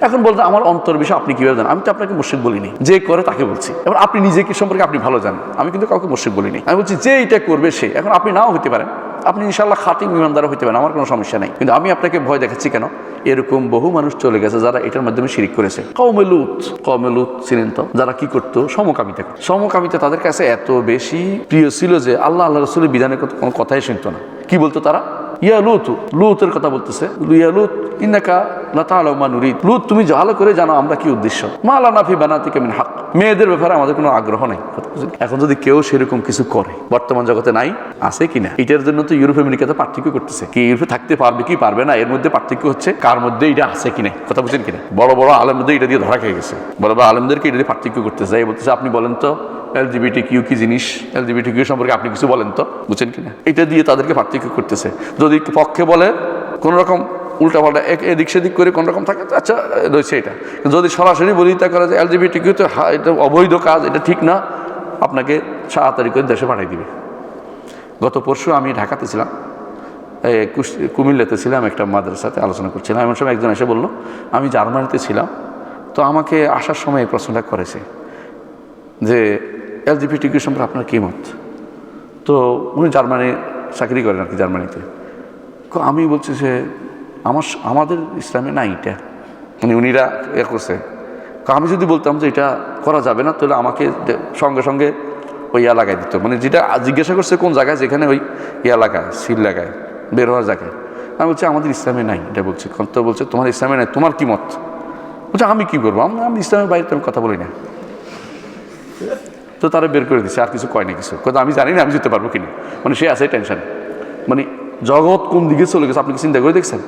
এখন বলতে আমার অন্তর বিষয়, আপনি কীভাবে জানেন? আমি তো আপনাকে মুর্শিদ বলিনি। যে করে তাকে বলছি। এবার আপনি নিজে কি সম্পর্কে আপনি ভালো জানেন? আমি কিন্তু কাউকে মুর্শিদ বলিনি। আমি বলছি, যে এটা করবে সে। এখন আপনি নাও হতে পারেন। আপনি ইনশাল্লাহ খাতিম ইমানদারও হতে পারেন। আমার কোনো সমস্যা নেই। কিন্তু আমি আপনাকে ভয় দেখাচ্ছি কেন? এরকম বহু মানুষ চলে গেছে যারা এটার মাধ্যমে শিরিক করেছে। কৌমে লুত। কৌমে ছিলেন তো? যারা কি করতো? সমকামিতা। সমকামিতা তাদের কাছে এত বেশি প্রিয় ছিল যে আল্লাহ আল্লাহ রসুলের বিধানের কোনো কথাই শুনতো না। কি বলতো তারা? ইয়া লুত। লুতের কথা বলতেছে। ইয়া লুত ইন্নাকা লতা আলমা নুরিদ। লুত, তুমি ভালো করে জানো আমরা কি উদ্দেশ্য। মা আল্লাহ নাফি বানাতে কেমন হাক মেয়েদের ব্যাপারে আমাদের কোনো আগ্রহ নেই? এখন যদি কেউ সেরকম কিছু করে, বর্তমান জগতে নাই, আছে কি না? এটার জন্য তো ইউরোপ আমেরিকাতে পার্থক্য করতেছে। কি ইউরোপে থাকতে পারবে কি পারবে না, এর মধ্যে পার্থক্য হচ্ছে কার মধ্যে এটা আছে কি না? কথা বুঝছেন কিনা বড় বড় আলেমদের এটা দিয়ে ধরা খেয়ে গেছে। বড় বড় আলেমদেরকে এটা দিয়ে পার্থক্য করতেছে। এই বলতেছে, আপনি বলেন তো এলজিবিটি কিউ কি জিনিস? এলজিবিটি কিউ সম্পর্কে আপনি কিছু বলেন তো? বুঝছেন কিনা এটা দিয়ে তাদেরকে পার্থক্য করতেছে। যদি পক্ষে বলে, কোন রকম উল্টাপাল্টা এক এদিক সেদিক করে কোন রকম থাকে আচ্ছা রয়েছে এটা। যদি সরাসরি বলিতা করে যে এলজিবিটি কিউ তো, হা- এটা অবৈধ কাজ, এটা ঠিক না, আপনাকে তাড়াতাড়ি করে দেশে পাঠিয়ে দিবে। গত পরশু আমি ঢাকাতে ছিলাম কুমিল্লাতে ছিলাম, একটা মাদ্রাসাতে আলোচনা করছিলাম, এমন সময় একজন এসে বলল, আমি জার্মানিতে ছিলাম, তো আমাকে আসার সময় এই প্রশ্নটা করেছে, যে এলজিবিটি সম্পর্কে আপনার কী মত? তো উনি জার্মানি, চাকরি করেন আর কি জার্মানিতে। আমি বলছি যে আমার আমাদের ইসলামে না এটা মানে উনিরা এ করছে। আমি যদি বলতাম যে এটা করা যাবে না, তাহলে আমাকে সঙ্গে সঙ্গে ওই ইয়া লাগাই দিত। মানে যেটা জিজ্ঞাসা করছে কোন জায়গায়, যেখানে ওই ইয়া লাগায় সিল লাগায় বের হওয়ার জায়গায়। আমি বলছি, আমাদের ইসলামে নাই। এটা বলছি। তো বলছে, তোমার ইসলামে নাই, তোমার কি মত? বলছে, আমি কি করব? আমি আমি ইসলামের বাইরে তো আমি কথা বলি না। তো তারা বের করে দিচ্ছে আর কিছু কয় না কিছু। কিন্তু আমি জানি না, আমি যেতে পারব কিনা মানে সে আছে টেনশন। মানে জগৎ কোন দিকে চলে গেছে, আপনি কি চিন্তা করে দেখছেন?